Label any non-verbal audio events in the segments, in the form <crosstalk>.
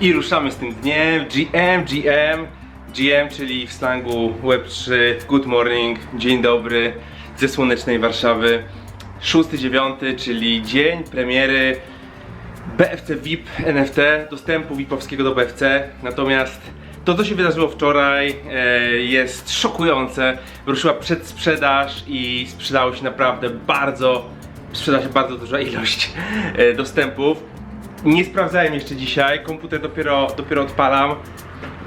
I ruszamy z tym dniem. GM, GM, GM, czyli w slangu Web3 Good Morning, dzień dobry ze słonecznej Warszawy. 6-9, czyli dzień premiery BFC VIP NFT, dostępu VIP-owskiego do BFC. Natomiast to, co się wydarzyło wczoraj, e, jest szokujące. Ruszyła przedsprzedaż i sprzedało się naprawdę bardzo, sprzedała się bardzo duża ilość e, dostępów. Nie sprawdzałem jeszcze dzisiaj, komputer dopiero, dopiero odpalam.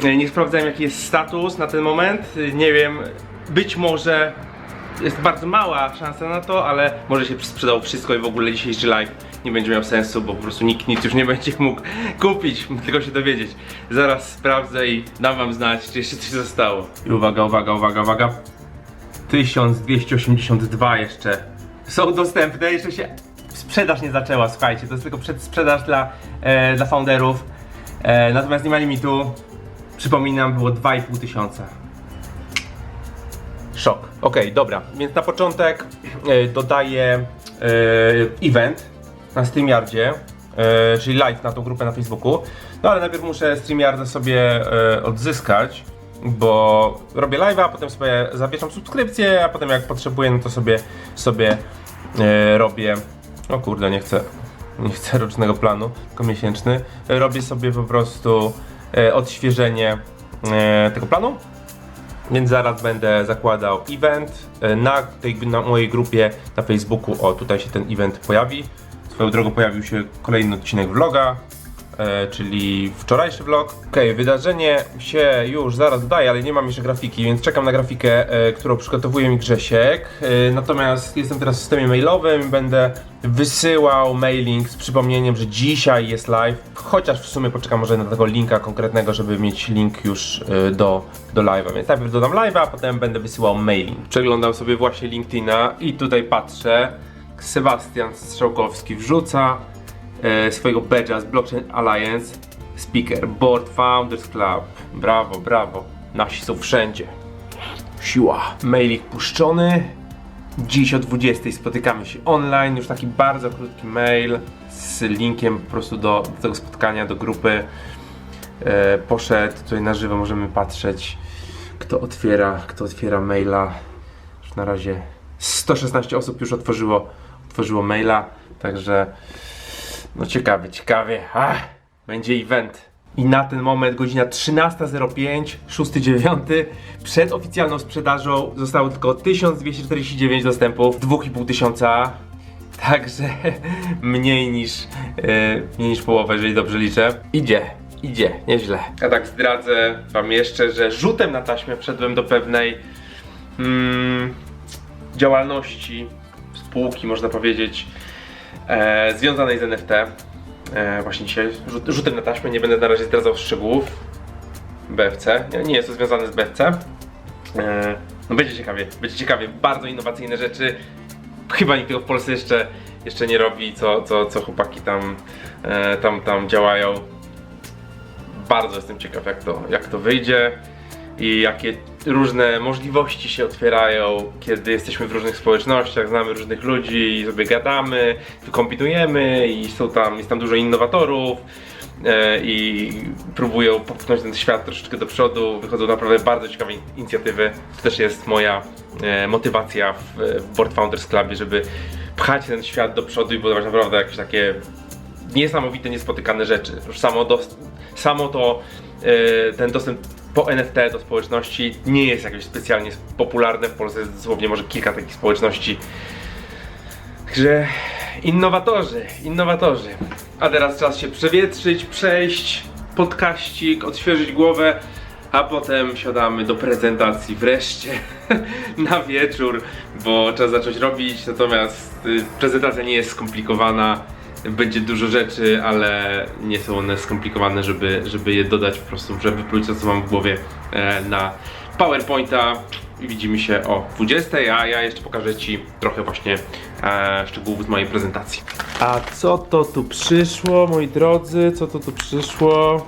E, Nie sprawdzałem jaki jest status na ten moment. E, Nie wiem, być może jest bardzo mała szansa na to, ale może się sprzedało wszystko i w ogóle dzisiejszy live nie będzie miał sensu, bo po prostu nikt nic już nie będzie mógł <laughs> kupić, tylko się dowiedzieć. Zaraz sprawdzę i dam wam znać, czy jeszcze coś zostało. I uwaga, uwaga, uwaga, uwaga. 1282 jeszcze są dostępne, jeszcze się sprzedaż nie zaczęła, słuchajcie, to jest tylko przedsprzedaż dla, e, dla founderów. E, natomiast nie ma limitu. Przypominam, było 2,5 tysiąca. Szok. Okej, dobra. Więc na początek e, dodaję e, event na StreamYardzie, e, czyli live na tą grupę na Facebooku. No ale najpierw muszę StreamYarda sobie e, odzyskać, bo robię live'a, potem sobie zawieszam subskrypcję, a potem jak potrzebuję, no to sobie, sobie e, robię. O kurde, nie chcę, nie chcę <laughs> rocznego planu, tylko miesięczny. Robię sobie po prostu e, odświeżenie e, tego planu. Więc zaraz będę zakładał event e, na tej na mojej grupie na Facebooku. O, tutaj się ten event pojawi. Swoją drogą pojawił się kolejny odcinek vloga, e, czyli wczorajszy vlog. Okej, wydarzenie się już zaraz dodaje, ale nie mam jeszcze grafiki, więc czekam na grafikę, e, którą przygotowuje mi Grzesiek. E, natomiast jestem teraz w systemie mailowym, będę wysyłał mailing z przypomnieniem, że dzisiaj jest live. Chociaż w sumie poczekam może na tego linka konkretnego, żeby mieć link już e, do, do live'a. Więc najpierw dodam live'a, a potem będę wysyłał mailing. Przeglądam sobie właśnie LinkedIna i tutaj patrzę. Sebastian Strzałkowski wrzuca e, swojego badge'a z Blockchain Alliance Speaker Board Founders Club. Brawo, brawo. Nasi są wszędzie. Siła. Mailik puszczony. Dziś o 20 spotykamy się online. Już taki bardzo krótki mail z linkiem po prostu do, do tego spotkania, do grupy. E, poszedł tutaj na żywo, możemy patrzeć kto otwiera, kto otwiera maila. Już na razie 116 osób już otworzyło, otworzyło maila, także no ciekawie, ciekawie. Ach, będzie event. I na ten moment godzina 13.05, 6.9 przed oficjalną sprzedażą zostało tylko 1249 dostępów, 2,5 tysiąca. Także <laughs> mniej niż, e, mniej niż połowę, jeżeli dobrze liczę. Idzie, idzie, nieźle. A tak zdradzę wam jeszcze, że rzutem na taśmę wszedłem do pewnej mm, działalności, spółki można powiedzieć, e, związanej z NFT. E, właśnie dzisiaj rzut, rzutem na taśmę, nie będę na razie zdradzał szczegółów. BFC, nie, nie jest to związane z BFC. E, no będzie ciekawie, będzie ciekawie, bardzo innowacyjne rzeczy. Chyba nikt tego w Polsce jeszcze, jeszcze nie robi, co, co, co chłopaki tam, e, tam, tam działają. Bardzo jestem ciekaw jak to, jak to wyjdzie i jakie różne możliwości się otwierają, kiedy jesteśmy w różnych społecznościach, znamy różnych ludzi i sobie gadamy, kombinujemy i są tam, jest tam dużo innowatorów e, i próbują popchnąć ten świat troszeczkę do przodu. Wychodzą naprawdę bardzo ciekawe in- inicjatywy. To też jest moja e, motywacja w, Board Founders Clubie, żeby pchać ten świat do przodu i budować naprawdę jakieś takie niesamowite, niespotykane rzeczy. Już samo, samo to, e, ten dostęp po NFT do społeczności nie jest jakieś specjalnie popularne. W Polsce jest dosłownie może kilka takich społeczności. Także innowatorzy, innowatorzy. A teraz czas się przewietrzyć, przejść, podkaścik, odświeżyć głowę, a potem siadamy do prezentacji wreszcie <laughs> na wieczór, bo trzeba zacząć robić, natomiast y, prezentacja nie jest skomplikowana. Będzie dużo rzeczy, ale nie są one skomplikowane, żeby, żeby je dodać po prostu, żeby wypluć to, co mam w głowie e, na PowerPointa. Widzimy się o 20, a ja jeszcze pokażę Ci trochę właśnie e, szczegółów z mojej prezentacji. A co to tu przyszło, moi drodzy? Co to tu przyszło?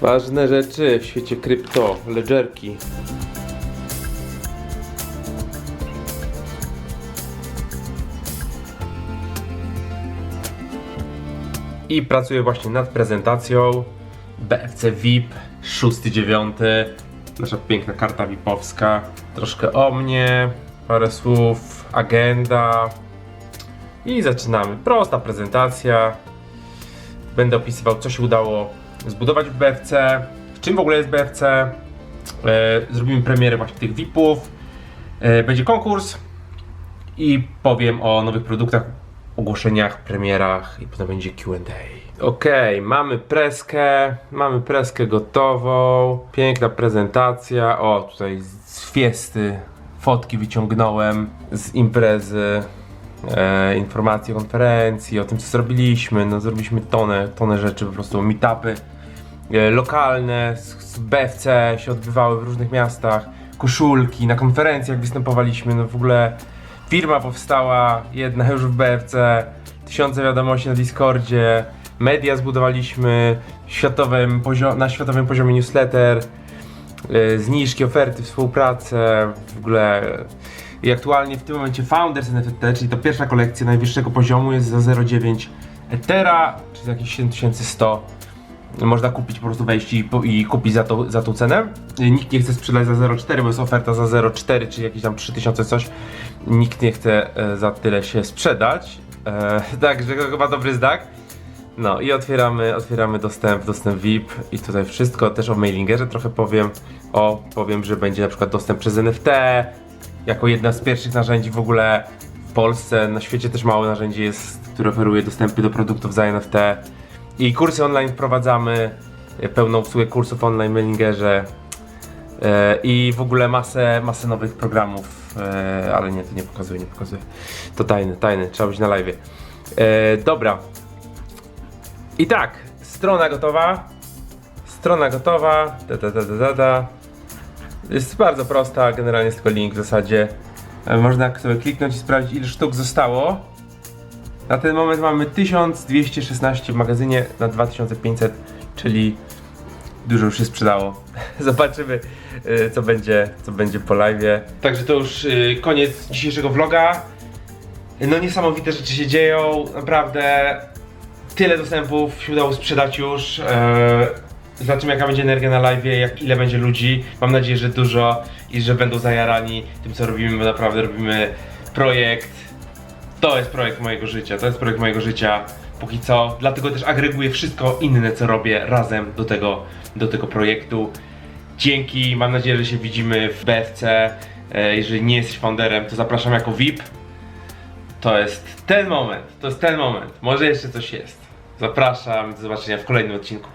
Ważne rzeczy w świecie krypto, ledgerki. I pracuję właśnie nad prezentacją BFC VIP 6-9. Nasza piękna karta VIPowska. Troszkę o mnie, parę słów, agenda i zaczynamy. Prosta prezentacja. Będę opisywał, co się udało zbudować w BFC, czym w ogóle jest BFC. E, zrobimy premierę właśnie tych VIP-ów. E, będzie konkurs i powiem o nowych produktach, ogłoszeniach, premierach i potem będzie Q&A. Okej, mamy preskę, mamy preskę gotową, piękna prezentacja, o tutaj z fiesty, fotki wyciągnąłem z imprezy, e, informacje o konferencji, o tym co zrobiliśmy, no zrobiliśmy tonę, tonę rzeczy, po prostu meetupy e, lokalne z, z BFC się odbywały w różnych miastach, koszulki, na konferencjach występowaliśmy, no w ogóle firma powstała, jedna już w BFC, tysiące wiadomości na Discordzie, media zbudowaliśmy, światowym na światowym poziomie newsletter, e, zniżki, oferty, współpracę, w ogóle i aktualnie w tym momencie Founders NFT, czyli to pierwsza kolekcja najwyższego poziomu jest za 0,9 Ethera, czyli za jakieś 7100 można kupić po prostu wejść i, i kupić za, to, za tą cenę. Y, Nikt nie chce sprzedać za 0,4, bo jest oferta za 0,4, czyli jakieś tam 3000 coś. Nikt nie chce e, za tyle się sprzedać. E, <laughs> Także to chyba dobry znak. No i otwieramy, otwieramy dostęp, dostęp VIP i tutaj wszystko, też o mailingerze trochę powiem. O, powiem, że będzie na przykład dostęp przez NFT, jako jedna z pierwszych narzędzi w ogóle w Polsce, na świecie też mało narzędzi jest, które oferuje dostępy do produktów za NFT. I kursy online wprowadzamy, e, pełną obsługę kursów online w mailingerze e, i w ogóle masę, masę nowych programów, e, ale nie, to nie pokazuję, nie pokazuję. To tajny, tajny, trzeba być na live. Dobra. I tak, strona gotowa. Strona gotowa. Da, da, da, da, da. Jest bardzo prosta, generalnie jest tylko link w zasadzie. Można sobie kliknąć i sprawdzić ile sztuk zostało. Na ten moment mamy 1216 w magazynie na 2500, czyli dużo już się sprzedało. <laughs> Zobaczymy y, co będzie, co będzie po live. Także to już y, koniec dzisiejszego vloga. No niesamowite rzeczy się dzieją, naprawdę tyle dostępów się udało sprzedać już. E, Zobaczymy jaka będzie energia na live, jak ile będzie ludzi. Mam nadzieję, że dużo i że będą zajarani tym co robimy, bo naprawdę robimy projekt. To jest projekt mojego życia, to jest projekt mojego życia póki co. Dlatego też agreguję wszystko inne co robię razem do tego, do tego projektu. Dzięki, mam nadzieję, że się widzimy w BFC. E, Jeżeli nie jesteś founderem, to zapraszam jako VIP. To jest ten moment, to jest ten moment. Może jeszcze coś jest. Zapraszam, do zobaczenia w kolejnym odcinku.